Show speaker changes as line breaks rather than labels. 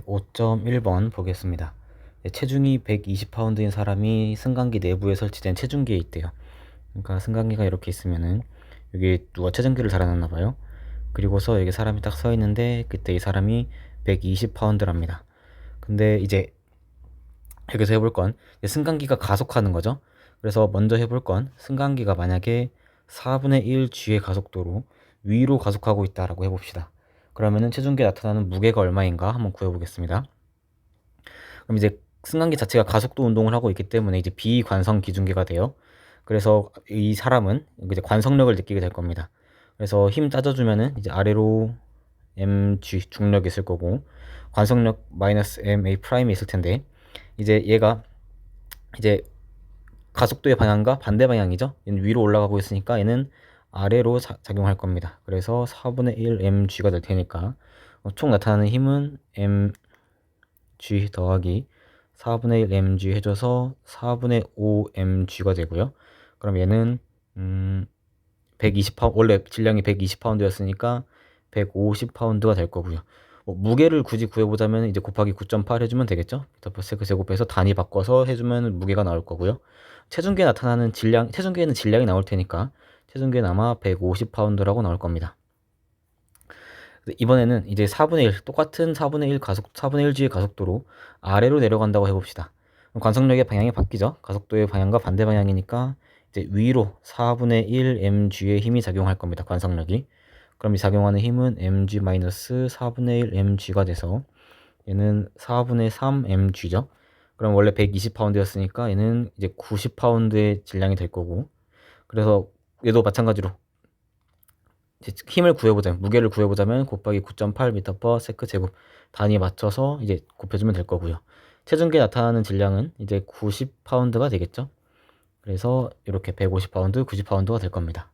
5.1번 보겠습니다. 네, 체중이 120파운드인 사람이 승강기 내부에 설치된 체중계에 있대요. 그러니까 승강기가 이렇게 있으면은 여기 누가 체중계를 달아놨나 봐요. 그리고서 여기 사람이 딱 서 있는데 그때 이 사람이 120파운드랍니다. 근데 이제 여기서 해볼 건 승강기가 가속하는 거죠. 그래서 먼저 해볼 건 승강기가 만약에 4분의 1 g의 가속도로 위로 가속하고 있다라고 해봅시다. 그러면은 체중계에 나타나는 무게가 얼마인가 한번 구해보겠습니다. 그럼 이제 승강기 자체가 가속도 운동을 하고 있기 때문에 이제 비관성 기준계가 돼요. 그래서 이 사람은 이제 관성력을 느끼게 될 겁니다. 그래서 힘 따져주면은 이제 아래로 mg 중력이 있을 거고 관성력 마이너스 ma 프라임이 있을 텐데 이제 얘가 이제 가속도의 방향과 반대 방향이죠. 얘는 위로 올라가고 있으니까 얘는 아래로 자, 작용할 겁니다. 그래서 4분의 1 mg가 될 테니까 어, 총 나타나는 힘은 mg 더하기 4분의 1 mg 해줘서 4분의 5 mg가 되고요. 그럼 얘는 음 120파운드 원래 질량이 120파운드였으니까 150파운드가 될 거고요. 뭐 무게를 굳이 구해보자면 이제 곱하기 9.8 해주면 되겠죠? 미터퍼세크 제곱해서 단위 바꿔서 해주면 무게가 나올 거고요. 체중계에 나타나는 질량, 체중계에는 질량이 나올 테니까 체중계는 아마 150파운드라고 나올 겁니다. 이번에는 이제 4분의 1, 똑같은 4분의 1 가속, 4분의 1g의 가속도로 아래로 내려간다고 해봅시다. 관성력의 방향이 바뀌죠. 가속도의 방향과 반대 방향이니까 이제 위로 4분의 1 mg의 힘이 작용할 겁니다. 관성력이. 그럼 이 작용하는 힘은 mg-4분의 1 mg가 돼서 얘는 4분의 3 mg죠. 그럼 원래 120파운드였으니까 얘는 이제 90파운드의 질량이 될 거고 그래서 얘도 마찬가지로 힘을 구해보자면 무게를 구해보자면 곱하기 9.8m/s 제곱 단위 맞춰서 이제 곱해주면 될 거고요. 체중계에 나타나는 질량은 이제 90파운드가 되겠죠. 그래서 이렇게 150파운드, 90파운드가 될 겁니다.